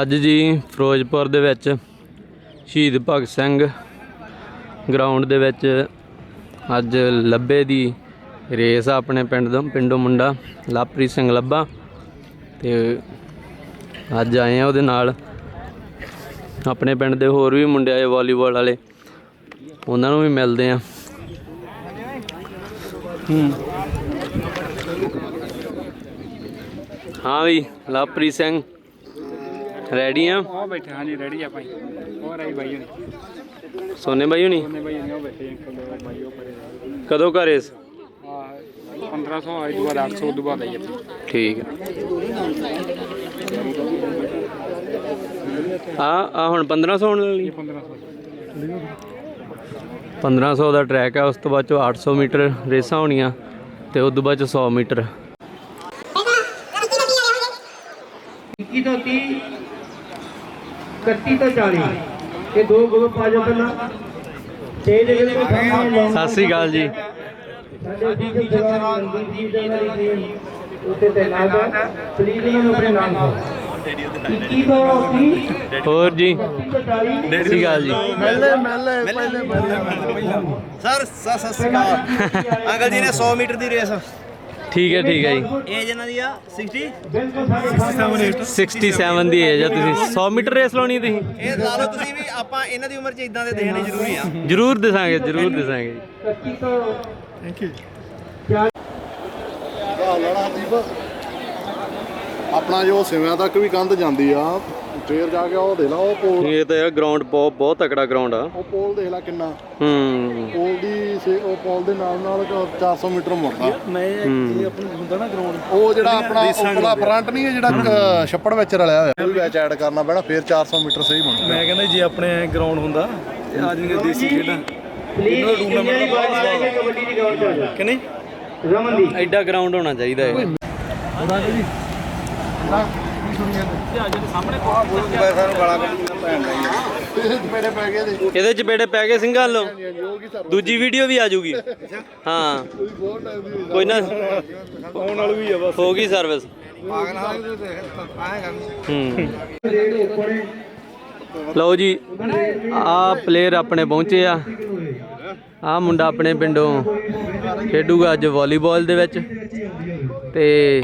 ਅੱਜ ਜੀ ਫਿਰੋਜ਼ਪੁਰ ਦੇ ਵਿੱਚ ਸ਼ਹੀਦ ਭਗਤ ਸਿੰਘ ਗਰਾਊਂਡ ਦੇ ਵਿੱਚ ਅੱਜ ਲੱਭੇ ਦੀ ਰੇਸ ਆ ਆਪਣੇ ਪਿੰਡ ਦਾ, ਪਿੰਡੋਂ ਮੁੰਡਾ ਲਵਪ੍ਰੀਤ ਸਿੰਘ ਲੱਭਾ ਤੇ ਅੱਜ ਆਏ ਆ ਉਹਦੇ ਨਾਲ। ਆਪਣੇ ਪਿੰਡ ਦੇ ਹੋਰ ਵੀ ਮੁੰਡੇ ਆਏ ਵਾਲੀਬਾਲ ਵਾਲੇ, ਉਹਨਾਂ ਨੂੰ ਵੀ ਮਿਲਦੇ ਆ। ਹਾਂ। ਵੀ ਲਵਪ੍ਰੀਤ ਸਿੰਘ ਰੈਡੀ ਆ? ਉਹ ਬੈਠੇ ਹਾਂਜੀ ਰੈਡੀ ਆਪਾਂ ਜੀ ਹੋਰ ਆਈ ਬਾਈ ਹੋਣੀ। ਸੋਨੇ ਬਾਈ ਹੁਣੀ? ਉਹਨੇ ਬਾਈ ਨੇ ਉਹ ਬੈਠੇ ਅੰਕਲ ਉਹ ਬਾਈ ਉਹ ਪਰੇ ਕਦੋਂ ਘਰੇ ਸ- ਆ 1500 ਆਈ ਦੁਬਾਰਾ 800 ਦੁਬਾਰਾ ਆਈ ਠੀਕ ਆ। ਆ ਹੁਣ 1500 ਹੋਣ ਵਾਲੀ? 1500 1500 ਦਾ। ਟਰੈਕ ਹੈ ਉਸ ਤੋਂ ਬਾਅਦ ਚੋਂ 800 ਮੀਟਰ ਰੇਸਾਂ ਹੋਣੀਆਂ ਤੇ ਉਸ ਤੋਂ ਬਾਅਦ ਚੋਂ 100 ਮੀਟਰ 21 ਤੋਂ 30 31 ਤੋਂ 40 ਇਹ ਦੋ ਗਰੁੱਪ ਆ ਜਾਓ ਪਹਿਲਾਂ। ਤੇ ਦੇ ਵਿੱਚ ਸਤਿ ਸ੍ਰੀ ਅਕਾਲ ਜੀ। ਸਾਡੇ ਡੀਜੇ ਜਵਾਨ ਰਣਜੀਤ ਜੀ ਦੇ ਨਾਲ ਟੀਮ ਉੱਤੇ ਤੈਨਾਤ ਹੈ। ਪਲੀਜ਼ ਇਹਨਾਂ ਨੂੰ ਆਪਣੇ ਨਾਮ ਦਿਓ 21 ਤੋਂ 30 ਹੋਰ ਜੀ। 31 ਤੋਂ 40 ਸਤਿ ਸ੍ਰੀ ਅਕਾਲ ਜੀ। ਸਰ ਸਤਿ ਸਤਿ ਸ਼੍ਰੀ ਅਕਾਲ। ਅੰਕਲ ਜੀ ਨੇ 100 ਮੀਟਰ ਦੀ ਰੇਸ। ਠੀਕ ਹੈ ਠੀਕ ਹੈ ਜੀ। ਏਜ ਇਹਨਾਂ ਦੀ ਆ 60 ਬਿਲਕੁਲ ਸਾਡੇ 67 ਦੀ ਏਜ ਆ ਤੁਸੀਂ। 100 ਮੀਟਰ ਰੇਸ ਲਾਉਣੀ ਤੁਸੀਂ? ਇਹ ਲਾ ਲਓ ਤੁਸੀਂ ਵੀ ਆਪਾਂ ਇਹਨਾਂ ਦੀ ਉਮਰ 'ਚ ਇਦਾਂ ਦੇ ਦੇਖਣੇ ਜ਼ਰੂਰੀ ਆ। ਜਰੂਰ ਦਿਸਾਂਗੇ ਜਰੂਰ ਦਿਸਾਂਗੇ 31 ਤੋਂ ਲੜਾ ਦੀਪ। ਆਪਣਾ ਜੋ ਸਿਵਿਆਂ ਤੱਕ ਵੀ ਕੰਧ ਜਾਂਦੀ ਆ ਫੇਰ ਜਾ ਕੇ ਉਹ ਦੇਖ ਲਾ ਉਹ ਪੋਲ ਇਹ ਤਾਂ ਯਾਰ ਗਰਾਊਂਡ ਬਹੁਤ ਬਹੁਤ ਤਕੜਾ ਗਰਾਊਂਡ ਆ ਉਹ ਪੋਲ ਦੇਖ ਲਾ ਕਿੰਨਾ ਹੂੰ ਪੋਲ ਦੀ ਸੇ- ਉਹ ਪੋਲ ਦੇ ਨਾਲ ਨਾਲ 400 ਮੀਟਰ ਮੁੜਦਾ ਹੂੰ ਉਹ ਜਿਹੜਾ ਆਪਣਾ ਉਪਰਲਾ ਫਰੰਟ ਨਹੀਂ ਹੈ ਜਿਹੜਾ ਅ, ਛੱਪੜ ਵਿੱਚ ਰਲਿਆ ਹੋਇਆ ਉਹ ਵੀ ਵਿੱਚ ਐਡ ਕਰਨਾ ਪੈਣਾ ਫੇਰ 400 ਮੀਟਰ ਸਹੀ ਬਣਦਾ ਮੈਂ ਕਹਿੰਦਾ ਜੇ ਆਪਣੇ ਗਰਾਊਂਡ ਹੁੰਦਾ ਤੇ ਆ ਜਿਹੜੀਆਂ ਦੇਸੀ ਖੇਡਾਂ ਪਲੀਜ਼ ਇੰਡੀਆ ਦੀ ਬਾਲ ਵਾਲੇ ਕੇ ਕਬੱਡੀ ਦੀ ਗਰਾਊਂਡ ਚ ਕਿ ਨਹੀਂ ਰਮਨ ਦੀ ਐਡਾ ਗਰਾਊਂਡ ਹੋਣਾ ਚਾਹੀਦਾ ਹੈ ਮੇਰੇ ਪੈ ਗਏ ਦੇ ਇਹਦੇ ਚ ਪੈ ਗਏ ਸਿੰਘਾਂ ਲੋ ਦੂਜੀ ਵੀਡੀਓ ਵੀ ਆ ਜੂਗੀ ਹਾਂ। ਕੋਈ ਨਾ। ਆਉਣ ਵਾਲੀ ਵੀ ਆ ਬਸ ਹੋ ਗਈ ਸਰਵਿਸ ਹੂੰ। ਲਓ ਜੀ, ਆ ਪਲੇਅਰ ਆਪਣੇ ਪਹੁੰਚੇ ਆ। ਆ ਮੁੰਡਾ ਆਪਣੇ ਪਿੰਡੋਂ ਖੇਡੂਗਾ ਅੱਜ ਵਾਲੀਬਾਲ ਦੇ ਵਿੱਚ। ਤੇ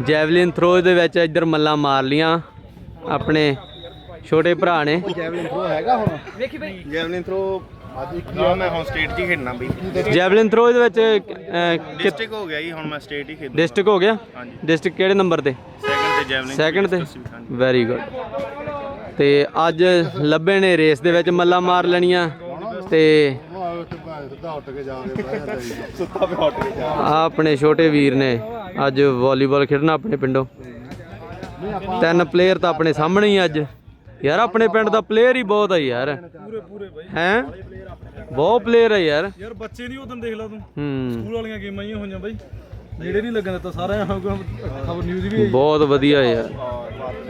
ਜੈਵਲਿਨ ਥਰੋ ਦੇ ਵਿੱਚ ਇੱਧਰ ਮੱਲਾਂ ਮਾਰ ਲੀਆਂ ਆਪਣੇ ਛੋਟੇ ਭਰਾ ਨੇ। ਜੈਵਲਿਨ ਥਰੋ ਹੈਗਾ ਹੁਣ? ਜੈਵਲਿਨ ਥਰੋ ਅੱਜ ਇੱਕ ਹੀ ਮੈਂ ਹੁਣ ਸਟੇਟ 'ਚ ਹੀ ਖੇਡਣਾ ਬਈ। ਜੈਵਲਿਨ ਥਰੋ ਦੇ ਵਿੱਚ ਡਿਸਟ੍ਰਿਕਟ ਹੋ ਗਿਆ ਜੀ ਹੁਣ ਮੈਂ ਸਟੇਟ ਹੀ ਖੇਡਦਾ ਡਿਸਟ੍ਰਿਕਟ ਹੋ ਗਿਆ? ਹਾਂਜੀ। ਡਿਸਟ੍ਰਿਕਟ ਕਿਹੜੇ ਨੰਬਰ ਤੇ? ਸੈਕੰਡ ਤੇ ਜੈਵਲਿਨ ਸੈਕੰਡ ਤੇ। ਵੈਰੀ ਗੁੱਡ ਤੇ ਅੱਜ ਲੱਭੇ ਨੇ ਰੇਸ ਦੇ ਵਿੱਚ ਮੱਲਾ ਮਾਰ ਲੈਣੀਆਂ ਤੇ ਆ ਆਪਣੇ ਛੋਟੇ ਵੀਰ ਨੇ। ਅੱਜ ਵਾਲੀਬਾਲ ਖੇਡਣਾ ਆਪਣੇ ਪਿੰਡੋਂ। ਤਿੰਨ ਪਲੇਅਰ ਤਾਂ ਆਪਣੇ ਸਾਹਮਣੇ ਹੀ ਅੱਜ। ਯਾਰ ਆਪਣੇ ਪਿੰਡ ਦਾ ਪਲੇਅਰ ਹੀ ਬਹੁਤ ਆ ਯਾਰ। ਪੂਰੇ ਪੂਰੇ ਬਾਈ। ਹੈ? ਬਹੁਤ ਪਲੇਅਰ ਆ ਯਾਰ। ਯਾਰ ਬੱਚੇ ਨਹੀਂ ਉਦੋਂ ਦੇਖ ਲਾ ਤੂੰ। ਸਕੂਲ ਵਾਲੀਆਂ ਗੇਮਾਂ ਹੀ ਹੋਈਆਂ ਬਾਈ। ਨੇੜੇ ਨਹੀਂ ਲੱਗਣ ਦਿੱਤਾ ਸਾਰਾ ਖਬਰ ਨਿਊਜ਼ ਵੀ ਬਹੁਤ ਵਧੀਆ ਯਾਰ।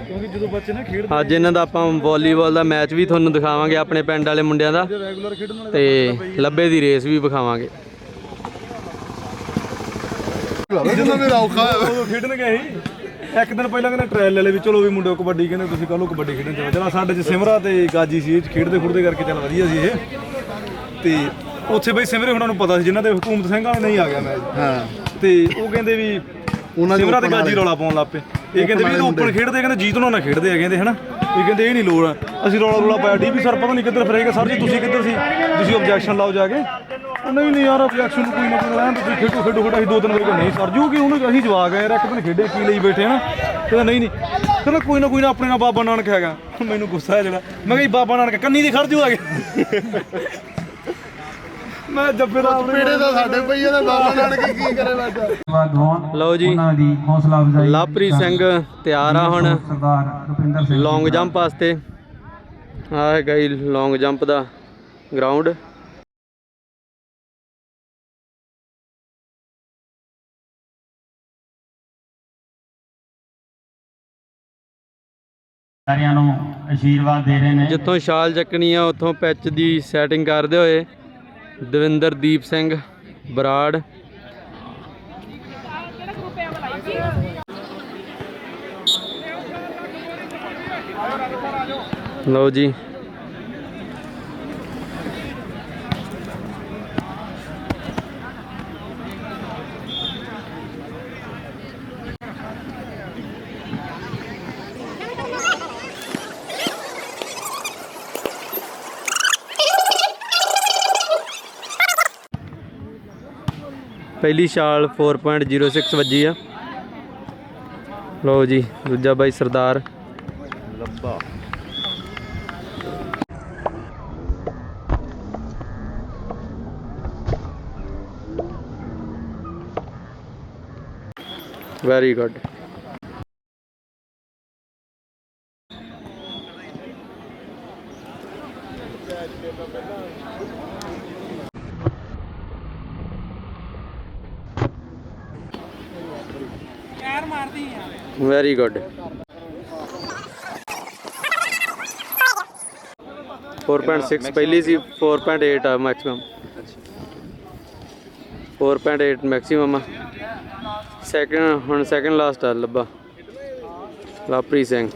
ਕਿਉਂਕਿ ਜਦੋਂ ਬੱਚੇ ਨਾ ਖੇਡਦੇ ਅੱਜ ਇਹਨਾਂ ਦਾ ਆਪਾਂ ਵਾਲੀਬਾਲ ਦਾ ਮੈਚ ਵੀ ਤੁਹਾਨੂੰ ਦਿਖਾਵਾਂਗੇ ਆਪਣੇ ਪਿੰਡ ਵਾਲੇ ਮੁੰਡਿਆਂ ਦਾ। ਤੇ ਲੱਭੇ ਦੀ ਰੇਸ ਵੀ ਵਿਖਾਵਾਂਗੇ। ਜਿੰਨਾ ਵੀ ਔਖਾ ਹੋਇਆ। ਉਦੋਂ ਖੇਡਣ ਗਏ ਸੀ। ਇੱਕ ਦਿਨ ਪਹਿਲਾਂ ਕਹਿੰਦੇ ਟ੍ਰਾਇਲ ਲੈ ਲਏ ਵੀ ਚਲੋ ਵੀ ਮੁੰਡੇ ਕਬੱਡੀ ਕਹਿੰਦੇ ਤੁਸੀਂ ਕੱਲ ਕਬੱਡੀ ਖੇਡਣ ਚਲੋ। ਚਲਾ ਸਾਡੇ ਚ ਸਿਮਰਾ ਤੇ ਗਾਜੀ ਸੀ ਇਹ 'ਚ ਖੇਡਦੇ ਖੁੱਡਦੇ ਕਰਕੇ ਚੱਲ ਵਧੀਆ ਸੀ ਇਹ। ਤੇ ਉੱਥੇ ਬਈ ਸਿਮਰੇ ਹੁਣਾਂ ਨੂੰ ਪਤਾ ਸੀ ਜਿਨ੍ਹਾਂ ਦੇ ਹਕੂਮਤ ਸਿੰਘ ਵਾਲੇ ਨਹੀਂ ਆ ਗਿਆ ਮੈਚ ਹਾਂ। ਤੇ ਉਹ ਕਹਿੰਦੇ ਵੀ ਉਹਨਾਂ ਦੇ ਸਿਮਰਾ ਤੇ ਗਾਜੀ। ਰੌਲਾ ਪਾਉਣ ਲੱਪੇ ਇਹ ਕਹਿੰਦੇ ਵੀ ਇਹ ਓਪਨ ਖੇਡਦੇ ਕਹਿੰਦੇ ਜੀਤ ਨੂੰ ਖੇਡਦੇ ਆ ਕਹਿੰਦੇ ਹਨਾ। ਇਹ ਕਹਿੰਦੇ ਇਹ ਨਹੀਂ ਲੋੜ ਆ। ਅਸੀਂ ਰੌਲਾ ਰੌਲਾ ਪਾਇਆ। ਡੀਪੀ ਸਰ ਪਤਾ ਨਹੀਂ ਕਿੱਧਰ ਫਿਰੇਗਾ। ਸਰ ਜੀ ਤੁਸੀਂ ਕਿੱਧਰ ਸੀ? ਤੁਸੀਂ ਆਬਜੈਕਸ਼ਨ ਲਾਓ ਜਾ ਕੇ। ਉਹ ਨਹੀਂ ਨਹੀਂ ਯਾਰ ਆਬਜੈਕਸ਼ਨ ਕੋਈ ਨਾ ਕੋਈ ਲੈਣ ਤੁਸੀਂ ਖੇਡੋ ਖੇਡੋ ਖੇਡੋ। ਅਸੀਂ ਦੋ ਦਿਨ ਵਜੇ ਨਹੀਂ ਸਰ ਜੂ ਕਿ ਉਹਨੂੰ ਅਸੀਂ ਜਵਾਗ ਆ ਯਾਰ ਇੱਕ ਦਿਨ ਖੇਡੇ ਕੀ ਲਈ ਬੈਠੇ ਹਨਾ। ਕਹਿੰਦਾ ਨਹੀਂ ਨਹੀਂ। ਕਹਿੰਦਾ ਕੋਈ ਨਾ ਕੋਈ ਨਾ ਆਪਣੇ ਨਾਲ ਬਾਬਾ ਨਾਨਕ ਹੈਗਾ। ਮੈਨੂੰ ਗੁੱਸਾ ਹੈ ਜਿਹੜਾ। ਮੈਂ ਕਿਹਾ ਜੀ ਬਾਬਾ ਨਾਨਕ ਕੰਨੀ ਦੀ ਖੜ ਜੂ ਆ ਕੇ। ਮੈਂ ਜੱਬੇ ਦਾ ਆਪਣੇ ਪੇੜੇ ਦਾ ਸਾਡੇ ਪਈਏ ਦਾ ਬਾਬਾ ਨਾਨਕ ਕੀ ਕਰੇ ਬਾਜਾ ਲਓ ਜੀ ਉਹਨਾਂ ਦੀ ਹੌਸਲਾ ਅਫਜ਼ਾਈ ਲਵਪ੍ਰੀਤ ਸਿੰਘ ਤਿਆਰ ਆ ਹੁਣ। ਸਰਦਾਰ ਰੁਪਿੰਦਰ ਸਿੰਘ ਲੌਂਗ ਜੰਪ ਵਾਸਤੇ। ਆ ਹੈਗਾ ਜੀ ਲੌਂਗ ਜੰਪ ਦਾ ਗਰਾਊਂਡ ਸਾਰਿਆਂ ਨੂੰ ਅਸ਼ੀਰਵਾਦ ਦੇ ਰਹੇ ਨੇ। ਜਿੱਥੋਂ ਛਾਲ ਚੱਕਣੀ ਆ ਉੱਥੋਂ ਪਿੱਚ ਦੀ ਸੈਟਿੰਗ ਕਰਦੇ ਹੋਏ। ਦਵਿੰਦਰਦੀਪ ਸਿੰਘ ਬਰਾੜ। ਲਓ ਜੀ। ਪਹਿਲੀ ਛਾਲ 4.06 ਵੱਜੀ ਆ। ਲਓ ਜੀ ਦੂਜਾ ਬਾਈ ਸਰਦਾਰ। ਲੱਭਾ ਵੈਰੀ ਗੁੱਡ ਯਾਰ ਮਾਰਦੀ ਆ ਵੈਰੀ ਗੁੱਡ 4.6 ਪਹਿਲੀ ਸੀ 4.8 ਆ ਮੈਕਸਿਮਮ 4.8 ਮੈਕਸਿਮਮ ਆ। ਸੈਕਿੰਡ ਹੁਣ ਸੈਕਿੰਡ ਲਾਸਟ ਆ ਲੱਭਾ। ਲਾਪਰੀ ਸਿੰਘ।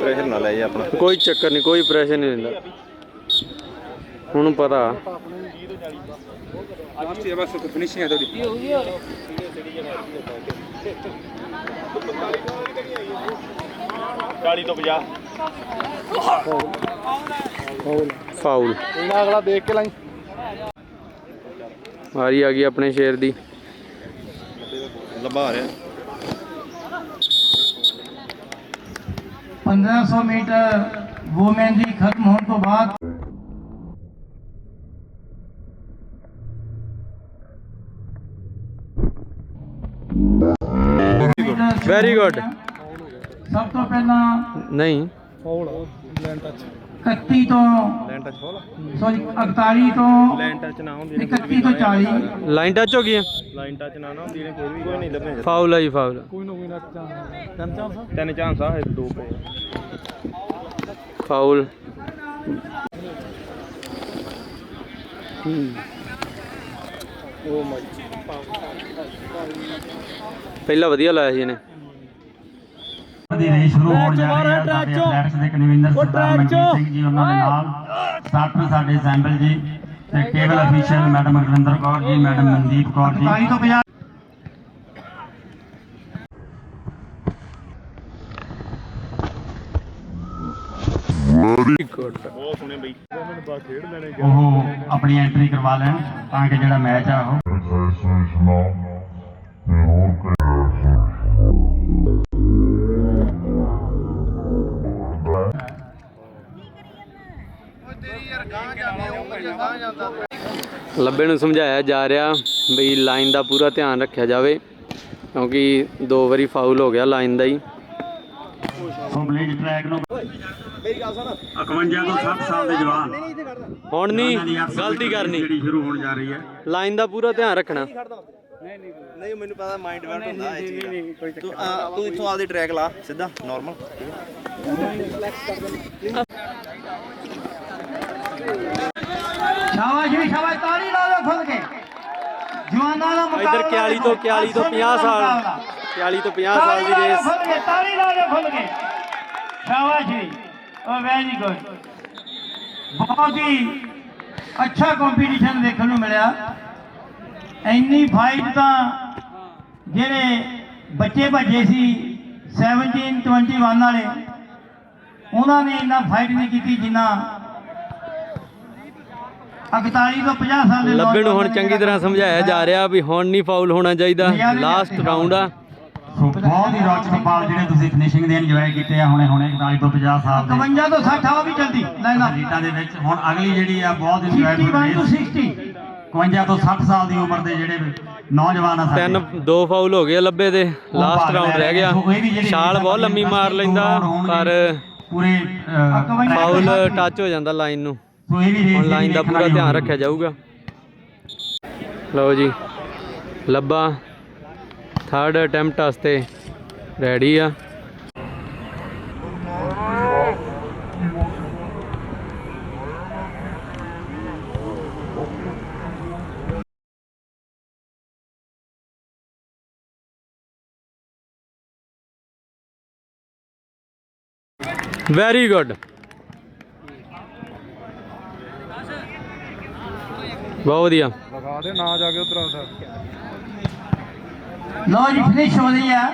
ਪ੍ਰੈਸ਼ਰ ਨਾ ਲੈ ਜਾ ਆਪਣਾ। ਕੋਈ ਚੱਕਰ ਨਹੀਂ ਕੋਈ ਪ੍ਰੈਸ਼ਰ ਨਹੀਂ ਲੈਂਦਾ ਹੁਣ ਪਤਾ। ਹੈ ਤੁਹਾਡੀ ਫਾਉਲ ਇਹਨਾਂ ਅਗਲਾ ਦੇਖ ਕੇ ਲਾਈ। ਵਾਰੀ ਆ ਗਈ ਆਪਣੇ ਸ਼ੇਰ ਦੀ। ਆ ਰਿਹਾ। 1500 ਮੀਟਰ ਵੂਮੈਨ ਦੀ ਖਤਮ ਹੋਣ ਤੋਂ ਬਾਅਦ Very good. ਸਭ ਤੋਂ ਪਹਿਲਾਂ ਨਹੀਂ। 31 ਤੋਂ ਲੈਂਡ ਟੱਚ ਫੋਲ ਸੌਰੀ 41 ਤੋਂ ਲੈਂਡ ਟੱਚ ਨਾ ਹੁੰਦੀ 31 ਤੋਂ 40 ਲਾਈਨ ਟੱਚ ਹੋ ਗਈ ਹੈ ਲਾਈਨ ਟੱਚ ਨਾ ਨਾ ਹੁੰਦੀ ਨੇ ਫਿਰ ਵੀ ਕੋਈ ਨਹੀਂ ਲੱਭੇ ਫਾਉਲ ਆ ਜੀ ਫਾਉਲ ਤਿੰਨ ਚਾਂਸ ਆ? ਇਹ ਦੋ ਪਏ ਫਾਉਲ ਪਹਿਲਾਂ ਵਧੀਆ ਲਾਇਆ ਸੀ ਇਹਨੇ। ਦੀ ਰੇਸ ਸ਼ੁਰੂ ਹੋਣ ਜਾ ਰਹੀ ਹੈ ਸਾਡੇ ਐਥਲੈਟਿਕਸ ਦੇ ਕਨਵੀਨਰ ਸਰਦਾਰ ਮਨਜੀਤ ਸਿੰਘ ਜੀ ਉਹਨਾਂ ਦੇ ਨਾਲ ਸਟਾਰਟਰ ਸਾਡੇ ਸੈਂਬਲ ਜੀ। ਤੇ ਕੇਵਲ official madam ਅਗਰਿੰਦਰ Kaur ji madam Mandeep Kaur ji. 45 ਤੋਂ 50 ਬਹੁਤ ਸੋਹਣੇ ਬਈ ਉਹ ਆਪਣੀ ਐਂਟਰੀ ਕਰਵਾ ਲੈਣ ਤਾਂ ਕਿ ਜਿਹੜਾ ਮੈਚ ਆ ਉਹ। ਲੱਭੇ ਨੂੰ ਸਮਝਾਇਆ ਜਾ ਰਿਹਾ ਬਈ ਲਾਈਨ ਦਾ ਪੂਰਾ ਧਿਆਨ ਰੱਖਿਆ ਜਾਵੇ ਕਿਉਂਕਿ ਦੋ ਵਾਰੀ ਫਾਉਲ ਹੋ ਗਿਆ ਲਾਈਨ ਦਾ ਹੀ। ਕੰਪਲੀਟ ਟਰੈਕ ਨੂੰ 51 ਤੋਂ 60 ਸਾਲ ਦੇ ਜਵਾਨ। ਹੁਣ ਨਹੀਂ ਗਲਤੀ ਕਰਨੀ। ਜਿਹੜੀ ਸ਼ੁਰੂ ਹੋਣ ਜਾ ਰਹੀ ਹੈ। ਲਾਈਨ ਦਾ ਪੂਰਾ ਧਿਆਨ ਰੱਖਣਾ। ਨਹੀਂ ਮੈਨੂੰ ਪਤਾ ਮਾਈਂਡ ਡਿਵੈਲਪ ਹੁੰਦਾ ਇਹ ਚੀਜ਼ ਤੂੰ ਆ, ਤੂੰ ਇੱਥੋਂ ਆਪਦੀ ਟਰੈਕ ਲਾ ਸਿੱਧਾ ਨਾਰਮਲ ਸ਼ਾਬਾਸ਼ ਜੀ ਸ਼ਾਬਾਸ਼ ਤਾੜੀ ਲਾ ਲਓ ਖੁੱਲ ਕੇ। ਜਵਾਨਾਂ ਦਾ ਮੁਕਾਬਲਾ ਇਧਰ 41 ਤੋਂ 41 ਤੋਂ 50 ਸਾਲ। 41 ਤੋਂ 50 ਸਾਲ ਦੀ ਰੇਸ। ਖੁੱਲ ਕੇ ਤਾੜੀ ਲਾ ਲਓ ਖੁੱਲ ਕੇ। ਸ਼ਾਬਾਸ਼। ਜੀ ਓ ਵੈਰੀ ਗੁੱਡ ਬਹੁਤ ਹੀ ਅੱਛਾ ਕੰਪੀਟੀਸ਼ਨ ਦੇਖਣ ਨੂੰ ਮਿਲਿਆ। ਇੰਨੀ ਫਾਈਟ ਤਾਂ ਜਿਹੜੇ ਬੱਚੇ ਭੱਜੇ ਸੀ 17 21 ਵਾਲੇ ਉਹਨਾਂ ਨੇ ਇੰਨਾ ਫਾਈਟ ਨਹੀਂ ਕੀਤੀ ਜਿੰਨਾ 41 ਤੋਂ 50 ਸਾਲ ਦੇ ਲੱਭੇ ਨੂੰ ਹੁਣ ਚੰਗੀ ਤਰ੍ਹਾਂ ਸਮਝਾਇਆ ਜਾ ਰਿਹਾ ਵੀ ਹੁਣ ਨਹੀਂ ਫਾਉਲ ਹੋਣਾ ਚਾਹੀਦਾ। ਲਾਸਟ ਰਾਉਂਡ ਆ। ਸੋ ਬਹੁਤ ਹੀ ਰੌਚਕ ਪਾਲ ਜਿਹੜੇ ਤੁਸੀਂ ਫਿਨਿਸ਼ਿੰਗ ਦੇ ਇੰਜੋਏ ਕੀਤੇ ਆ ਹੁਣੇ ਹੁਣੇ 41 ਤੋਂ 50 ਸਾਲ ਦੇ। 51 ਤੋਂ 60 ਆ ਵੀ ਜਲਦੀ। ਲੈਣਾ ਰੀਟਾ ਦੇ ਵਿੱਚ ਹੁਣ ਅਗਲੀ ਜਿਹੜੀ ਆ ਬਹੁਤ ਇੰਜੋਏ 61 ਤੋਂ 60 51 ਤੋਂ 60 ਸਾਲ ਦੀ ਉਮਰ ਦੇ ਜਿਹੜੇ ਨੌਜਵਾਨ ਆ ਸਾਡੇ। ਤਿੰਨ ਦੋ ਫਾਉਲ ਹੋ ਗਏ ਲੱਭੇ ਦੇ। ਲਾਸਟ ਰਾਉਂਡ ਰਹਿ ਗਿਆ। ਛਾਲ ਬਹੁਤ ਲੰਮੀ ਮਾਰ ਲੈਂਦਾ ਪਰ ਪੂਰੇ ਫਾਉਲ ਟੱਚ ਹੋ ਜਾਂਦਾ ਲਾਈਨ ਨੂੰ। ਇਹ ਵੀ ਹੁਣ ਲਾਈਨ ਦਾ ਪੂਰਾ ਧਿਆਨ ਰੱਖਿਆ ਜਾਊਗਾ। ਲਓ ਜੀ ਲੱਭਾ। ਥਰਡ ਅਟੈਂਪਟ ਵਾਸਤੇ ਰੈਡੀ ਆ। ਵੈਰੀ ਗੁੱਡ ਬਹੁਤ ਵਧੀਆ। ਦਿਖਾ ਦੇ ਨਾ ਜਾ ਕੇ ਉਧਰ ਆਉਂਦਾ ਲਓ ਜੀ ਫਿਨਿਸ਼ ਹੋ ਰਹੀ ਹੈ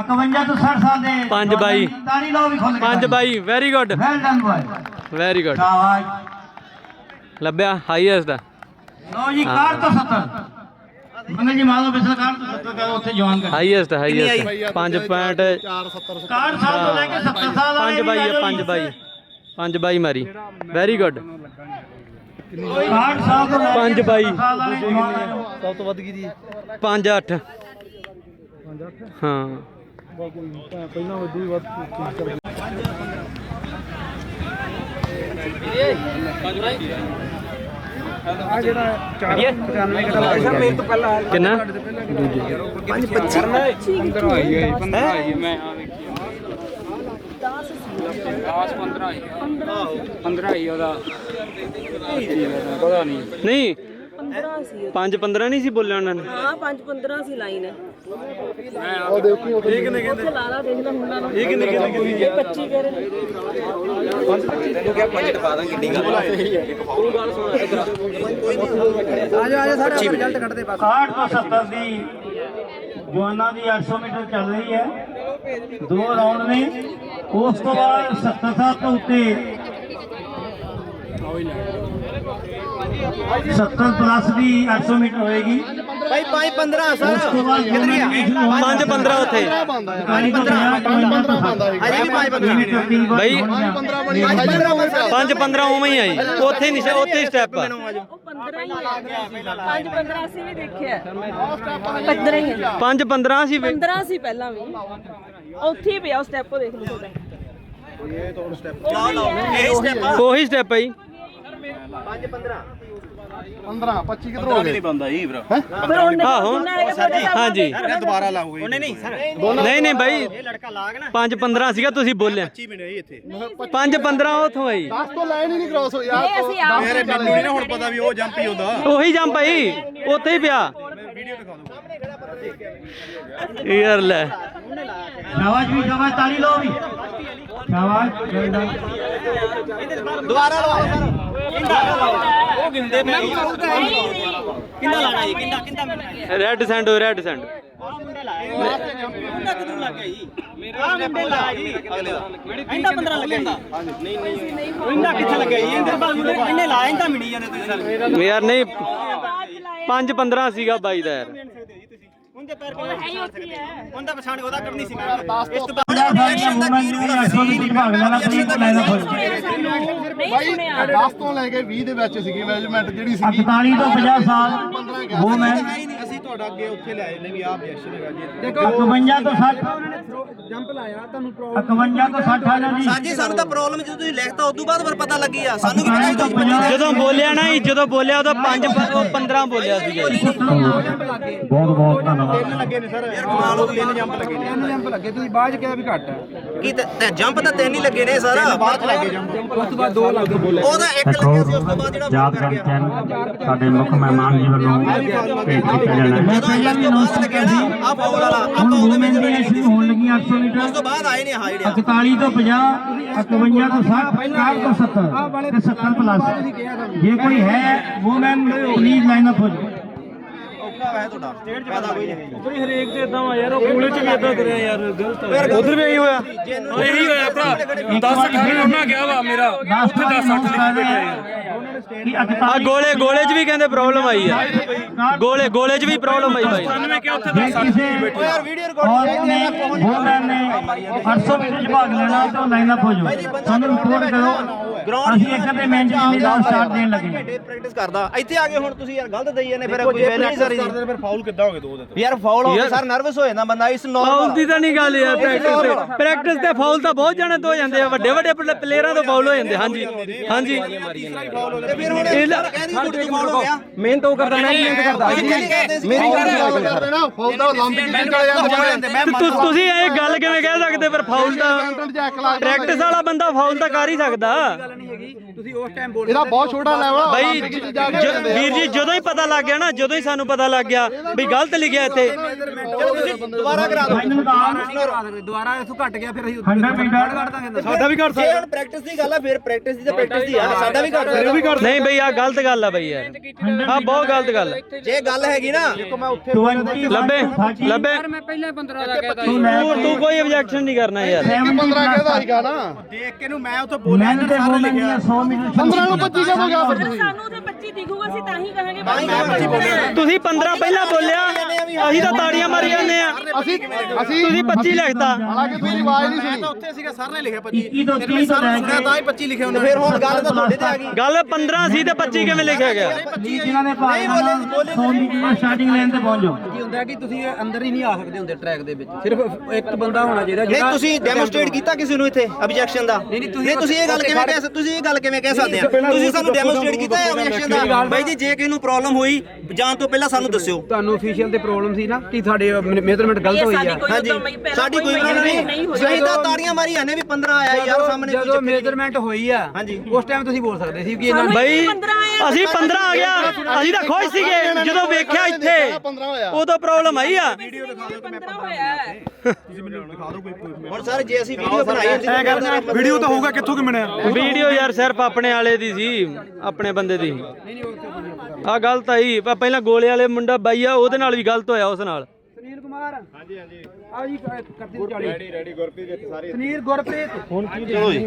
51 ਤੋਂ 60 ਸਾਲ ਦੇ ਪੰਜ ਬਾਈ। ਤਾੜੀ ਲਓ ਵੀ ਖੁੱਲ ਕੇ ਪੰਜ ਬਾਈ very good well done boy very good ਸ਼ਾਬਾਸ਼। ਲੱਭਿਆ ਹਾਈਐਸਟ ਲਓ ਜੀ ਕਾਰ ਤੋਂ 70 ਮੰਗਲ ਜੀ ਮਾਲੋ ਬਿਸਲ ਕਾਰ ਤੋਂ 70 ਕਰੋ ਉੱਥੇ ਜਵਾਨ ਕਰ। ਹਾਈਐਸਟ ਹਾਈਐਸਟ 5 ਪੁਆਇੰਟ 470 ਕਾਰ ਸਾਲ ਤੋਂ ਲੈ ਕੇ 70 ਸਾਲ ਵਾਲੇ ਪੰਜ ਬਾਈ ਹੈ ਪੰਜ ਬਾਈ। ਪੰਜ ਬਾਈ ਮਾਰੀ। ਵੈਰੀ ਗੁੱਡ ਕਾਰ ਸਾਲ ਤੋਂ ਲੈ ਕੇ ਪੰਜ ਬਾਈ। 70 ਸਾਲ ਵਾਲੇ ਜਵਾਨ ਸਭ ਤੋਂ ਵੱਧ ਕੀ ਦੀ 5 8 ਹਾਂ ਪਹਿਲਾਂ ਵੱਧੂ ਹੀ ਵੱਧ ਆ ਜਿਹੜਾ 495 ਕਿਹੜਾ ਲੱਗ ਗਿਆ ਤੋਂ ਪਹਿਲਾਂ ਕਿੰਨਾ 15 ਆਈ ਹੈ 15 ਆਈ ਮੈਂ ਆ ਵੇਖੀ 10 15 ਆਈ 15 ਆਈ ਉਹਦਾ। ਪਤਾ ਨਹੀਂ। ਨਹੀਂ। 15 ਸੀ 5 15 ਨਹੀਂ ਸੀ ਬੋਲਿਆ ਉਹਨਾਂ ਨੇ? ਹਾਂ 5 15 ਸੀ ਲਾਈਨ ਉਹ ਦੇਖੀ ਉਹ ਕਿੰਨੇ ਕਹਿੰਦੇ। ਉੱਥੇ ਲਾਲਾ ਦੇਖ ਲੈ ਮੁੰਡਾ ਨੂੰ। ਇਹ ਕਿੰਨੇ ਕਿੰਨੇ ਕਿੰਨੇ ਇਹ 25 ਕਹਿ ਰਹੇ ਕਾਠ ਤੋਂ 70 ਦੀ ਜਵਾਨਾਂ ਦੀ 800 ਮੀਟਰ ਚੱਲ ਰਹੀ ਹੈ। ਦੋ ਰਾਉਂਡ ਨੇ। ਉਸ ਤੋਂ ਬਾਅਦ 70 ਸਾਲ ਤੋਂ ਉੱਤੇ 70 ਪਲੱਸ ਦੀ 800 ਮੀਟਰ ਹੋਏਗੀ ਭਾਈ 5 15 ਉਸ ਤੋਂ ਬਾਅਦ ਕਿੱਧਰ ਗਿਆ 5 15 ਉੱਥੇ ਬੰਦਾ ਹੈ 15 ਬੰਦਾ ਹੈ ਅਜੇ ਵੀ 5 15 ਬਈ 15 ਬਣੀ 15 5 15 ਉਵੇਂ ਹੀ ਆਈ ਉੱਥੇ ਨਹੀਂ ਉੱਥੇ ਹੀ ਸਟੈਪ ਆ ਉਹ 15 ਹੀ ਹੈ 5 15 ਅਸੀਂ ਵੀ ਦੇਖਿਆ 15 ਹੀ ਹੈ 5 15 ਸੀ ਵੇ- 15 ਸੀ ਪਹਿਲਾਂ ਵੀ। ਉੱਥੇ ਹੀ ਪਿਆ ਉਹ ਸਟੈਪ ਉਹ ਦੇਖ ਲਓ। ਤੁਹਾਡਾ ਉਹੀ ਸਟੈਪ ਆਈ 15 25 ਕਿਧਰ ਹੋ ਗਏ ਫਿਰ ਉਹਨੇ ਆਹੋ। ਜਿੰਨਾ ਹੈਗਾ ਤੁਹਾਡੇ ਹਿਸਾਬ ਨਾਲ ਹਾਂਜੀ। ਦੁਬਾਰਾ ਲਾਉਂਗੇ ਉਹਨੇ ਨਹੀਂ ਸਰ ਨਹੀਂ ਨਹੀਂ ਬਾਈ। 5 15 ਸੀਗਾ ਤੁਸੀਂ ਬੋਲਿਆ। 25 ਮਿੰਟ ਹੀ ਇੱਥੇ 5 15 ਉਥੋਂ ਆਈ 10 ਤੋਂ ਲਾਈਨ ਹੀ ਨਹੀਂ ਕ੍ਰਾਸ ਹੋਈ। ਯਾਰ ਇਹ ਮੇਰੇ ਮੈਨੂੰ ਨਹੀਂ ਨਾ ਹੁਣ ਪਤਾ ਵੀ ਉਹ ਜੰਪ ਹੀ ਹੁੰਦਾ ਉਹੀ ਜੰਪ ਆਈ ਉੱਥੇ ਹੀ ਪਿਆ। ਯਾਰ ਲੈ। ਸ਼ਾਬਾਸ਼ ਵੀ ਸ਼ਾਬਾਸ਼ ਤਾਲੀ ਲਓ ਵੀ। ਸ਼ਾਬਾਸ਼। ਦੁਬਾਰਾ ਲਓ। ਰੈਡ ਸੈਂਡ ਰੈਡ ਸੈਂਡ ਯਾਰ ਨਹੀਂ 5 15 ਸੀਗਾ ਬਾਈ ਦਾ ਯਾਰ। ਪੰਜਾਹ ਸਾਲ ਦੀਆਂ women ਨੂੰ 800 ਮੀਟਰ ਭਾਗ ਲੈਣਾ ਪ੍ਰੀਤ ਲਾਈਨ ਅਪ ਹੋਈ ਨਹੀਂ ਸੁਣਿਆ। 10 ਤੋਂ ਲੈ ਕੇ 20 ਦੇ ਵਿੱਚ ਸੀਗੀ ਮੈਜਰਮੈਂਟ ਜਿਹੜੀ ਸੀਗੀ। 48 ਤੋਂ 50 ਸਾਲ ਅਸੀਂ ਤੁਹਾਡਾ ਅੱਗੇ ਉੱਥੇ ਲੈ ਜਾਂਦੇ ਵੀ ਆਹ objection ਹੈਗਾ ਜੀ। 51 ਤੋਂ 60 ਜੰਪ ਲਾਇਆ ਤੁਹਾਨੂੰ 51 ਤੋਂ 60 ਆਣਾ ਜੀ ਸਾਜੀ ਸਾਨੂੰ ਤਾਂ ਪ੍ਰੋਬਲਮ ਜਦੋਂ ਤੁਸੀਂ ਲਿਖਤਾ ਉਦੋਂ ਬਾਅਦ ਫਿਰ ਪਤਾ ਲੱਗੀ ਆ। ਸਾਨੂੰ ਵੀ ਪਤਾ ਸੀ ਤੁਸੀਂ ਜਦੋਂ ਬੋਲਿਆ ਨਾ ਜੀ, ਜਦੋਂ ਬੋਲਿਆ ਉਦੋਂ 5 15 ਬੋਲਿਆ ਸੀਗਾ ਜੀ। ਬਹੁਤ ਬਹੁਤ ਧੰਨਵਾਦ। ਲੱਗੇ ਨੇ ਸਰ। ਯਾਰ ਕਮਾਲ ਹੋ ਗਈ। ਤਿੰਨ ਜੰਪ ਲੱਗੇ ਨੇ। ਜੰਪ ਲੱਗੇ ਤੁਸੀਂ ਬਾਅਦ ਚ ਕਿਹਾ ਵੀ ਘੱਟ ਕੀ ਤੇ ਜੰਪ ਤਾਂ ਤਿੰਨ ਹੀ ਲੱਗੇ ਨੇ ਸਰ। ਬਾਅਦ ਚ ਲੱਗੇ ਜੰਪ ਉਸ ਤੋਂ ਬਾਅਦ ਦੋ ਲੱਗ ਬੋਲੇ। ਉਹਦਾ ਇੱਕ ਲੱਗਿਆ ਸੀ ਉਸ ਤੋਂ ਬਾਅਦ ਜਿਹੜਾ ਯਾਦਗਾਰ ਚੈਨਲ ਸਾਡੇ ਮੁੱਖ ਮਹਿਮਾਨ ਜੀ ਵੱਲੋਂ ਜਾਣਾ ਹੈ। ਪਹਿਲਾਂ ਵੀ ਅਨਾਉਂਸ ਲੱਗਿਆ ਆ ਫਾਉਲ ਵਾਲਾ ਹੁਣ ਆਪਾਂ ਉਹਦੇ ਵਿੱਚ ਹੋਣ ਲੱਗੀਆਂ 800 ਉਸ ਮੀਟਰ। ਤੋਂ ਬਾਅਦ ਆਏ ਨੇ ਜਿਹੜੇ 41 ਤੋਂ 50 51 ਤੋਂ 60 60 ਤੋਂ 70 ਤੇ 70 ਪਲੱਸ ਜੇ ਕੋਈ ਹੈ ਵੂਮਨ ਪਲੀਜ਼ ਲਾਈਨ ਅਪ ਹੋ ਜਾਓ। ਔਖਾ ਵੈ ਤੁਹਾਡਾ ਫਾਇਦਾ ਕੋਈ ਨਹੀਂ। ਉਧਰ ਹਰੇਕ ਤੇ ਇਦਾਂ ਆ ਯਾਰ ਉਹ ਕੋਲੇ ਚ ਵੀ ਇਦਾਂ ਕਰਿਆ ਯਾਰ ਗਲਤ ਉਧਰ ਵੀ ਇਹੀ ਹੋਇਆ। ਇਹੀ ਹੋਇਆ ਭਰਾ। 10 18 ਉਹਨਾਂ ਗਿਆ ਵਾ ਮੇਰਾ ਉੱਥੇ 10 60 ਲਿਖ ਬੈਠੇ ਕਿ ਆ 41 ਗੋਲੇ ਗੋਲੇ ਚ ਵੀ ਕਹਿੰਦੇ ਪ੍ਰੋਬਲਮ ਆਈ ਆ। ਗੋਲੇ ਗੋਲੇ ਚ ਵੀ ਪ੍ਰੋਬਲਮ ਆਈ। ਬਾਈ 98 ਕਿ ਉੱਥੇ ਜੇ 10 60 ਕਿਸੇ ਲਿਖ ਬੈਠੇ। ਯਾਰ ਵੀਡੀਓ ਰਿਕਾਰਡ ਔਰਤ ਨੇ ਵੂਮਨ ਨੇ 800 ਮੀਟਰ ਚ ਭਾਗ ਲੈਣਾ ਤਾਂ ਲਾਈਨ ਅਪ ਹੋ ਜਾਓ ਸਾਨੂੰ ਰਿਪੋਰਟ ਕਰੋ। ਅਸੀਂ ਇੱਕ ਅੱਧੇ ਮਿੰਟ ਦਾ ਸਟਾਰਟ ਦੇਣ ਲੱਗੇ। ਪ੍ਰੈਕਟਿਸ ਕਰਦਾ। ਇੱਥੇ ਆ ਕੇ ਹੁਣ ਤੁਸੀਂ ਯਾਰ ਗਲਤ ਦਈ ਜਾਂਦੇ ਫਿਰ ਕੋਈ ਨਹੀਂ ਸਾਰੀ ਫਿਰ ਫਾਉਲ ਕਿੱਦਾਂ ਹੋ ਗਏ ਦੋ ਦੇ ਯਾਰ ਫਾਉਲ ਹੋ ਗਿਆ ਸਰ ਨਰਵਸ ਹੋ ਜਾਂਦਾ ਬੰਦਾ ਇਸ ਫਾਉਲ ਨੋਰਮਲ ਦੀ ਤਾਂ ਨਹੀਂ ਗੱਲ ਯਾਰ ਪ੍ਰੈਕਟਿਸ ਤੇ ਪ੍ਰੈਕਟਿਸ ਤੇ ਫਾਉਲ ਤਾਂ ਬਹੁਤ ਜਾਣੇ ਤੋਂ ਹੋ ਜਾਂਦੇ ਆ ਵੱਡੇ ਵੱਡੇ ਪਲੇਅਰਾਂ ਤੋਂ ਫਾਉਲ ਹੋ ਜਾਂਦੇ ਹਾਂਜੀ। ਹਾਂਜੀ। ਤੇ ਫਿਰ ਹੁਣ ਇਹ ਲੈ- ਕਹਿੰਦੀ ਗੁੱਟ ਚ ਫਾਉਲ ਹੋ ਗਿਆ ਮਿਹਨਤ ਉਹ ਕਰਦਾ ਨਹੀਂ ਮਿਹਨਤ ਕਰਦਾ। ਮੇਰੀ ਗੱਲ ਕਰਦੇ ਨਾ ਫੌਲ ਦਾ ਲੰਬ ਕੀ ਚਲੇ ਜਾਂਦੇ ਮੈਂ ਤੁ- ਤੁਸੀਂ ਇਹ ਗੱਲ ਕਿਵੇਂ ਕਹਿ ਸਕਦੇ ਫਿਰ ਫਾਉਲ ਤਾਂ ਪ੍ਰੈਕਟਿਸ ਵਾਲਾ ਬੰਦਾ ਫਾਉਲ ਤਾਂ ਕਰ ਹੀ ਸਕਦਾ। ਤੁਸੀਂ ਉਸ ਟਾਈਮ ਬੋਲ ਇਹਦਾ ਬਹੁਤ ਛੋਟਾ ਲੈਵਲ ਬਈ ਜ- ਵੀਰ ਜੀ ਜਦੋਂ ਹੀ ਪਤਾ ਲੱਗ ਗਿਆ ਨਾ ਜਦੋਂ ਹੀ ਸਾਨੂੰ ਪਤਾ ਲੱਗ ਗਿਆ ਵੀ ਗਲਤ ਲਿਖਿਆ ਇੱਥੇ। ਦੁਬਾਰਾ ਕਰਾ ਦਿਓ। ਦਾ ਦੁਬਾਰਾ ਇਥੋਂ ਘਟ ਗਿਆ ਫਿਰ ਅਸੀਂ 100 ਮੀਟਰ ਸਾਡਾ ਵੀ ਘਟ ਜੇ ਹੁਣ ਪ੍ਰੈਕਟਿਸ ਦੀ ਗੱਲ ਆ ਫਿਰ ਪ੍ਰੈਕਟਿਸ ਦੀ ਤਾਂ ਪ੍ਰੈਕਟਿਸ ਦੀ ਆ। ਸਾਡਾ ਵੀ ਘਟ ਘਟ ਨਹੀਂ ਬਈ ਆ ਗਲਤ ਗੱਲ ਆ ਬਈ ਯਾਰ। ਆ ਬਹੁਤ ਗਲਤ ਗੱਲ ਆ। ਜੇ ਗੱਲ ਹੈਗੀ ਨਾ 20 ਲੱਭੇ ਲੱਭੇ ਤੂੰ ਤੂੰ ਕੋਈ ਆਬਜੈਕਸ਼ਨ ਨਹੀਂ ਕਰਨਾ ਯਾਰ। 15 ਕਹਿੰਦਾ ਸੀਗਾ ਨਾ। ਦੇਖ ਕੇ ਨੂੰ ਮੈਂ ਉੱਥੇ ਬੋਲਿਆ ਵੂਮਨ ਦੀਆਂ 100 ਮੀਟਰ 15 ਨੂੰ 25 ਕਦੋਂ ਗਿਆ ਫਿਰ ਤੁਸੀਂ? ਸਾਨੂੰ ਤੇ 25 ਦਿਖੂਗਾ ਅਸੀਂ ਤਾਂ ਹੀ ਕਹਾਂਗੇ ਤਾਂ ਹੀ ਮੈਂ 25 ਬੋਲਿਆ। ਤੁਸੀਂ 15 ਪਹਿਲਾਂ ਬੋਲਿਆ ਅਸੀਂ ਤਾਂ ਤਾੜੀਆਂ ਮਾਰੀ ਜਾਂਦੇ ਆ। ਅਸੀਂ ਅਸੀਂ ਤੁਸੀਂ 25 ਲਿਖਤਾ। ਹਾਲਾਂਕਿ ਤੁਸੀਂ ਆਵਾਜ਼ ਨਹੀਂ ਸੁਣੀ। ਉੱਥੇ ਸੀਗਾ ਸਰ ਨੇ ਲਿਖਿਆ 25 21 ਤੋਂ 30 ਤੋਂ ਲੈ ਕੇ ਤਾਂ ਹੀ 25 ਲਿਖਿਆ ਉਹਨੇ ਫਿਰ ਹੁਣ ਗੱਲ ਤਾਂ ਤੁਹਾਡੇ ਤੇ ਆ ਗਈ। ਗੱਲ 15 ਸੀ ਤੇ 25 ਕਿਵੇਂ ਲਿਖਿਆ ਗਿਆ? ਜਿਨ੍ਹਾਂ ਨੇ ਲੈਣਾ 100 ਮੀਟਰ ਸਟਾਰਟਿੰਗ ਲਾਈਨ ਤੇ ਪਹੁੰਚੋ ਕੀ ਹੁੰਦਾ ਕਿ ਤੁਸੀਂ ਅੰਦਰ ਹੀ ਨਹੀਂ ਆ ਸਕਦੇ ਹੁੰਦੇ ਟਰੈਕ ਦੇ ਵਿੱਚ। ਸਿਰਫ ਇੱਕ ਬੰਦਾ ਹੋਣਾ ਚਾਹੀਦਾ ਜਿਹੜਾ ਤੁਸੀਂ ਡੈਮੋਸਟ੍ਰੇਟ ਕੀਤਾ ਕਿਸੇ ਨੂੰ ਇੱਥੇ ਆਬਜੈਕਸ਼ਨ ਦਾ? ਨਹੀਂ ਤੁਸੀਂ ਇਹ ਗੱਲ ਕਿਵੇਂ ਕਹਿ ਤੁਸੀਂ ਇਹ ਗੱਲ ਕਿਵੇਂ ਕਹਿ ਸਕਦੇ ਆ। ਤੁਸੀਂ ਸਾਨੂੰ ਡੈਮੋਸਟ੍ਰੇਟ ਕੀਤਾ ਹੈ ਆਬਜੈਕਸ਼ਨ ਦਾ? ਬਾਈ ਜੀ ਜੇ ਕਿਸੇ ਨੂੰ ਪ੍ਰੋਬਲਮ ਹੋਈ ਜਾਣ ਤੋਂ ਪਹਿਲਾਂ ਸਾਨੂੰ ਦੱਸਿਓ। ਤੁਹਾਨੂੰ ਅਫੀਸ਼ੀਅਲ ਤੇ ਪ੍ਰੋਬਲਮ ਸੀ ਨਾ ਕਿ ਤੁਹਾਡੇ ਮੇਜ਼ਰਮੈਂਟ ਗਲਤ ਹੋਈ ਆ। ਹਾਂਜੀ। ਸਾਡੀ ਕੋਈ ਪ੍ਰੋਬਲਮ ਨਹੀਂ ਸਹੀ ਤਾਂ ਤਾੜੀਆਂ ਮਾਰੀ ਜਾਂਦੇ ਵੀ 15 ਆਇਆ ਯਾਰ ਸਾਹਮਣੇ ਕੋਈ ਜਦੋਂ। ਮੇਜ਼ਰਮੈਂਟ ਹੋਈ ਆ ਹਾਂਜੀ। ਉਸ ਟਾਈਮ ਤੁਸੀਂ ਬੋਲ ਸਕਦੇ ਸੀ ਕਿ ਇਹਨਾਂ ਬਈ ਅਸੀਂ 15 ਆ ਗਿਆ। ਅਸੀਂ ਤਾਂ ਖੁਸ਼ ਸੀਗੇ ਜਦੋਂ ਵੇਖਿਆ ਇੱਥੇ 15 ਹੋਇਆ ਉਦੋਂ ਪ੍ਰੋਬਲਮ ਆਈ ਆ। 15 ਹੋਇਆ ਹੈ ਹੁਣ ਸਰ ਜੇ ਅਸੀਂ ਵੀਡੀਓ ਬਣਾਈ ਹੁੰਦੀ ਵੀਡੀਓ ਤਾਂ ਹੋਊਗਾ ਕਿੱਥੋਂ ਕਿ ਮਿਲਿਆ? ਵੀਡੀਓ ਯਾਰ ਸਿਰਫ ਆਪਣੇ ਵਾਲੇ ਦੀ ਸੀ ਆਪਣੇ ਬੰਦੇ ਦੀ। ਆ ਗਲਤ ਆਈ ਪਹਿਲਾਂ ਗੋਲੇ ਵਾਲੇ ਮੁੰਡਾ ਬਾਈ ਆ ਉਹਦੇ ਨਾਲ ਵੀ ਗਲਤ ਹੋਇਆ ਉਸ ਨਾਲ। ਸੁਨੀਲ ਕੁਮਾਰ। ਹਾਂਜੀ ਹਾਂਜੀ। ਆ ਜੀ ਕਰਤੀ 40 ਰੈਡੀ ਰੈਡੀ ਗੁਰਪ੍ਰੀਤ ਇੱਥੇ ਸਾਰੇ। ਸੁਨੀਲ ਗੁਰਪ੍ਰੀਤ। ਹੁਣ ਕੀ ਚਲੋ ਜੀ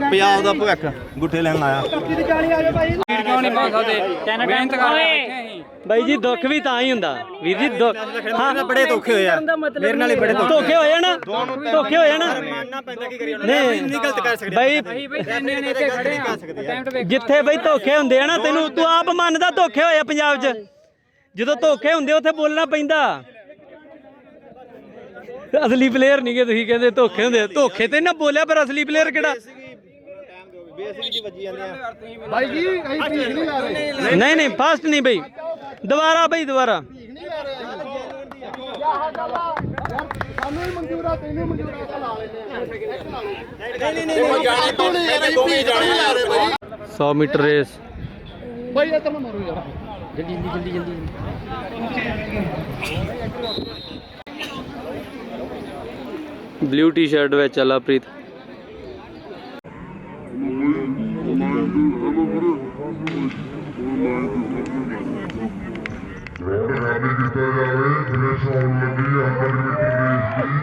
ਪੰਜਾਬ ਦਾ ਭਵਿੱਖ ਗੁੱਠੇ ਲੈਣ ਆਇਆ। ਕਰਤੀ 40 ਆ ਜਾਓ ਭਾਈ। ਬਾਈ ਜੀ ਦੁੱਖ ਵੀ ਤਾਂ ਹੀ ਹੁੰਦਾ। ਵੀਰ ਜੀ ਦੁੱਖ ਹਾਂ। ਬੜੇ ਧੋਖੇ ਹੋਏ ਆ। ਮੇਰੇ ਨਾਲ ਹੀ ਬੜੇ ਧੋਖੇ ਹੋਏ ਨਾ ਧੋਖੇ ਹੋਏ ਨਾ ਨਹੀਂ। ਨਹੀਂ ਗਲਤ ਕਰ ਸਕਦੇ। ਬਾਈ ਜਿੱਥੇ ਬਈ ਧੋਖੇ ਹੁੰਦੇ ਆ ਨਾ ਤੈਨੂੰ ਤੂੰ ਆਪ ਮੰਨਦਾ ਧੋਖੇ ਹੋਏ ਆ ਪੰਜਾਬ 'ਚ। ਜਦੋਂ ਧੋਖੇ ਹੁੰਦੇ ਉੱਥੇ ਬੋਲਣਾ ਪੈਂਦਾ। ਅਸਲੀ ਪਲੇਅਰ ਨਹੀਂਗੇ ਤੁਸੀਂ ਕਹਿੰਦੇ ਧੋਖੇ ਹੁੰਦੇ ਆ। ਧੋਖੇ ਤੇ ਨਾ ਬੋਲਿਆ ਪਰ ਅਸਲੀ ਪਲੇਅਰ ਕਿਹੜਾ? ਬੇਸਿਕ ਜੀ ਵੱਜੀ ਜਾਂਦੇ ਆ। ਬਾਈ ਜੀ ਅਸੀਂ ਠੀਕ ਨਹੀਂ ਲਾ ਰਹੇ। ਨਹੀਂ ਨਹੀਂ ਫਾਸਟ ਨਹੀਂ ਬਈ। ਦੁਬਾਰਾ ਬਈ ਦੁਬਾਰਾ। ਸਾਨੂੰ ਹੀ ਮਨਜ਼ੂਰ ਆ ਤੈਨੂੰ ਮਨਜ਼ੂਰ ਆ ਤਾਂ ਲਾ ਲੈਨੇ ਆ। ਨਹੀਂ ਨਹੀਂ ਨਹੀਂ ਜਾਣੇ ਤੋਂ ਨਹੀਂ ਯਾਰ ਅਸੀਂ ਭੀਖ ਨਹੀਂ ਲਾ ਰਹੇ ਬਾਈ 100 ਮੀਟਰ ਰੇਸ। ਬਾਈ ਇਹ ਤਾਂ ਮਾਰੋ ਯਾਰ। ਬਲੂ ਟੀ-ਸ਼ਰਟ ਵਿੱਚ ਆ ਲਵਪ੍ਰੀਤ ਰੋਡ ਖਾਲੀ ਕੀਤਾ ਜਾਵੇ ਜਿਵੇਂ ਸੌਣ ਲੱਗੀ ਆ 100 ਮੀਟਰ ਰੇਸ ਦੀ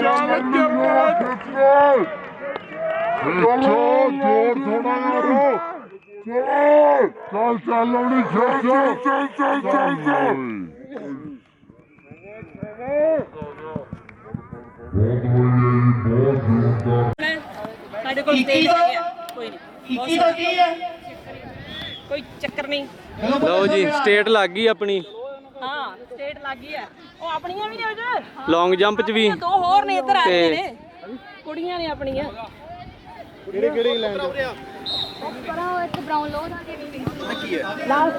ਚੱਲ ਜੱਪਾ ਖਿੱਚੋ ਜੋਰ ਥੋੜਾ ਯਾਰੋ ਚਲੋ ਚੱਲ ਚੱਲ ਆਉਣੀ ਚੱਲ ਚੱਲ ਚੱਲ ਚੱਲ ਚੱਲ ਚੱਲ ਬਹੁਤ ਵਧੀਆ ਜੀ ਬਹੁਤ ਜ਼ੋਰਦਾਰ ਸਾਡੇ ਕੋਲ ਤੇਜ਼ ਹੈਗੇ ਆ ਕੋਈ ਨਹੀਂ। 21 ਤੋਂ 30 ਹੈ? ਕੋਈ ਚੱਕਰ ਨਹੀਂ। ਲਓ ਜੀ ਸਟੇਟ ਲੱਗ ਗਈ ਆਪਣੀ। ਹਾਂ ਸਟੇਟ ਲੱਗ ਗਈ ਹੈ। ਉਹ ਆਪਣੀਆਂ ਵੀ ਨੇ ਉਹ 'ਚ। ਲੌਂਗ ਜੰਪ 'ਚ ਵੀ। ਦੋ ਹੋਰ ਨੇ ਇੱਧਰ ਆ ਤੇ- ਰਹੀਆਂ ਨੇ। ਕੁੜੀਆਂ ਨੇ ਆਪਣੀਆਂ।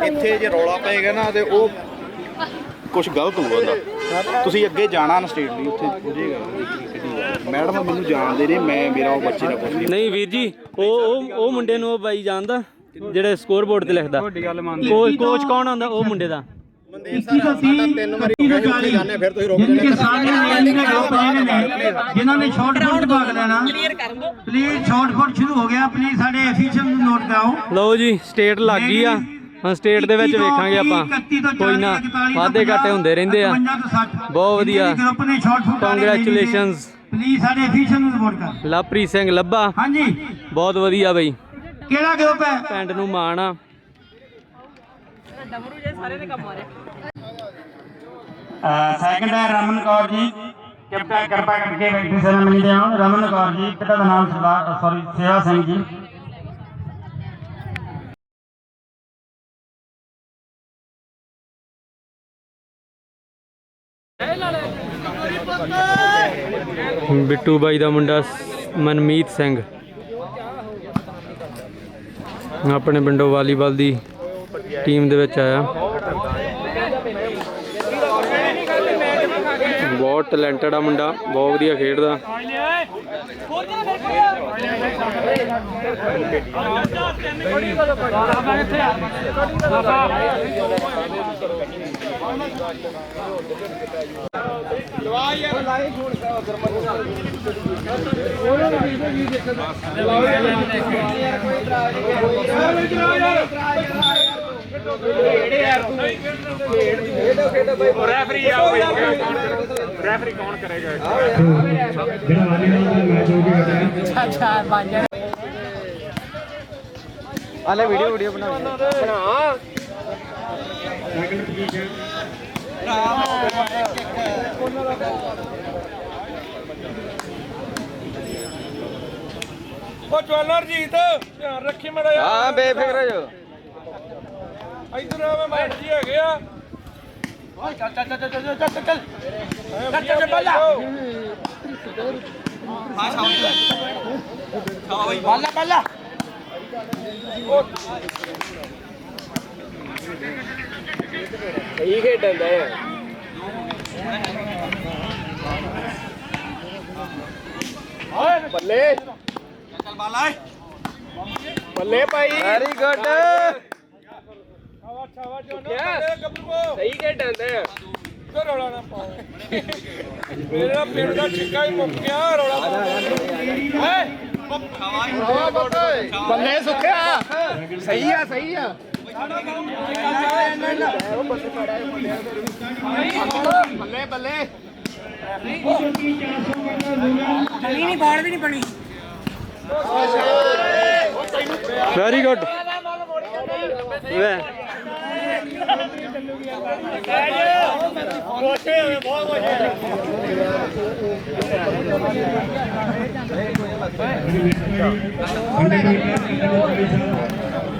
ਇੱਥੇ ਜੇ ਰੌਲਾ ਪਏਗਾ ਨਾ ਤੇ ਉਹ ਕੁਝ ਗਲਤ ਹੋਊਗਾ ਤੁਸੀਂ ਅੱਗੇ ਜਾਣਾ ਨਾ ਸਟੇਟ ਲਈ ਉੱਥੇ ਹੋ ਜਾਏਗਾ। ਮੈਡਮ ਮੈਨੂੰ ਜਾਣਦੇ ਨੇ ਮੈਂ ਮੇਰਾ ਉਹ ਬੱਚੇ ਦਾ ਕੁਝ ਨਹੀਂ ਵੀਰ ਜੀ ਉਹ ਉਹ ਉਹ ਮੁੰਡੇ ਨੂੰ ਉਹ ਬਾਈ ਜਾਣਦਾ ਜਿਹੜੇ ਸਕੋਰ ਬੋਰਡ ਤੇ ਲਿਖਦਾ। ਕੋਚ ਕੋਚ ਕੌਣ ਹੁੰਦਾ? ਉਹ ਮੁੰਡੇ ਦਾ। 21 ਤੋਂ 30 31 ਤੋਂ 40 ਫਿਰ ਤੁਸੀਂ ਜਿਨਕੇ ਸਾਹਮਣੇ ਲਾਈਨ ਦੇ ਗਰੁੱਪ ਹੈਗੇ ਨੇ। ਜਿਨ੍ਹਾਂ ਨੇ ਸ਼ਾਰਟ ਪੁੱਟ ਭਾਗ ਲੈਣਾ। ਕਲੀਅਰ ਕਰਨ ਦੋ। ਪਲੀਜ਼ ਸ਼ਾਰਟ ਪੁੱਟ ਸ਼ੁਰੂ ਹੋ ਗਿਆ। ਪਲੀਜ਼ ਸਾਡੇ ਅਫੀਸ਼ੀਅਲ ਨੂੰ ਨੋਟ ਕਰਾਓ। ਲਓ ਜੀ ਸਟੇਟ ਲੱਗ ਗਈ ਆ। ਹੁਣ ਸਟੇਟ ਦੇ ਵਿੱਚ ਵੇਖਾਂਗੇ ਆਪਾਂ। ਕੋਈ ਨਾ ਵਾਧੇ ਘਾਟੇ ਹੁੰਦੇ ਰਹਿੰਦੇ ਆ। ਬਹੁਤ ਵਧੀਆ। ਗਰੁੱਪ ਨੇ ਸ਼ਾਰਟ ਪੁੱਟ ਕੰਗ੍ਰੈਚੁਲੇਸ਼ਨਸ ਪਲੀਜ਼ ਸਾਡੇ ਅਫੀਸ਼ੀਅਲ ਨੂੰ ਰਿਪੋਰਟ ਕਰ। ਲਵਪ੍ਰੀਤ ਸਿੰਘ ਲੱਭਾ। ਹਾਂਜੀ। ਬਹੁਤ ਵਧੀਆ ਬਈ। ਕਿਹੜਾ ਗਰੁੱਪ ਹੈ? ਪਿੰਡ ਨੂੰ ਮਾਣ ਆ। ਡਮਰੂ ਜੇ ਸਾਰੇ ਨੇ ਕੰਮ ਮਾਰਿਆ ਸੈਕੰਡ ਹੈ ਰਮਨ ਕੌਰ ਜੀ। ਕੈਪਟਨ ਕਿਰਪਾ ਕਰਕੇ ਬੈਠੀ ਸੈਰੇਮਨੀ ਦੇ ਆਉਣ ਰਮਨ ਕੌਰ ਜੀ ਪਿਤਾ ਦਾ ਨਾਮ ਸਰਦਾਰ ਸੌਰੀ ਸੇਵਾ ਸਿੰਘ ਜੀ। ਬਿੱਟੂ ਬਾਈ ਦਾ ਮੁੰਡਾ ਮਨਮੀਤ ਸਿੰਘ। ਆਪਣੇ ਪਿੰਡੋਂ ਵਾਲੀਬਾਲ ਦੀ ਟੀਮ ਦੇ ਵਿੱਚ ਆਇਆ। ਬਹੁਤ ਟੈਲੈਂਟਡ ਆ ਮੁੰਡਾ, ਬਹੁਤ ਵਧੀਆ ਖੇਡਦਾ। ਰੈਫਰੀ ਆ ਆਲੇ ਵੀਡੀਓ ਵੀਡੀਓ ਬਣਾਓ ਬਣਾ। ਸੈਕਿੰਡ ਪੋਜੀਸ਼ਨ ਉਹ ਜਵਾਲਰ ਜੀਤ ਧਿਆਨ ਰੱਖੀ ਮੜਾ ਹਾਂ ਬੇਫਿਕਰ ਜੋ ਇਧਰ ਆਵੇ ਮੈਚ ਜੀ ਹੈਗੇ ਆ। ਚੱਲ ਚੱਲ ਚੱਲ ਚੱਲ ਚੱਲ ਚੱਲ ਚੱਲ ਚੱਲ। ਚੱਲ ਬੱਲਾ ਬੱਲਾ। ਬੱਲਾ ਸਹੀ ਖੇਡਣ ਦਾ ਬੱਲੇ ਚੱਲ ਬਾਲਾ। ਬੱਲੇ ਭਾਈ। ਵੈਰੀ ਗੁੱਡ ਛਾਵਾ ਛਾਵਾ ਜੋ ਨਾ ਗੱਭਰੂ ਸਹੀ ਖੇਡਣ ਦਾ ਰੌਲਾ ਨਾ ਪਾਓ ਮੇਰਾ ਪਿੰਡ ਦਾ ਠਿੱਕਾ ਹੀ। ਮੁੱਕ ਗਿਆ ਰੌਲਾ ਹੈ ਬੱਲੇ ਸੁੱਖਿਆ। ਸਹੀ ਆ ਸਹੀ ਆ। ਬੱਲੇ ਬੱਲੇ ਨਹੀਂ ਨਹੀਂ ਬਾੜ ਵੀ ਨਹੀਂ ਬਣੀ ਵੈਰੀ ਗੁੱਡ ਵੇ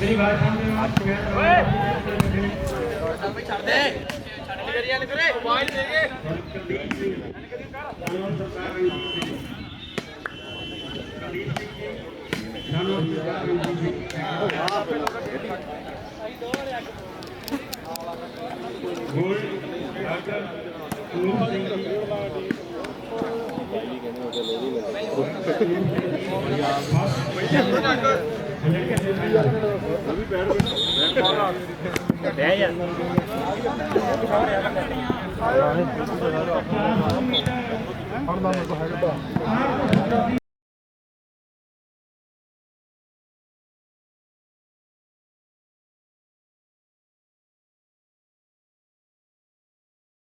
ਮੇਰੀ ਬਾਤ ਸਮਝ ਆ ਓਏ। ਛੱਡ ਦੇ ਛੱਡ ਕੇ ਕਰੀ ਜਾਂਦੇ ਵੀਰੇ ਮੋਬਾਈਲ ਦੇ ਕੇ ਹਰ ਦਾ ਮਤਲਬ ਹੈਗਾ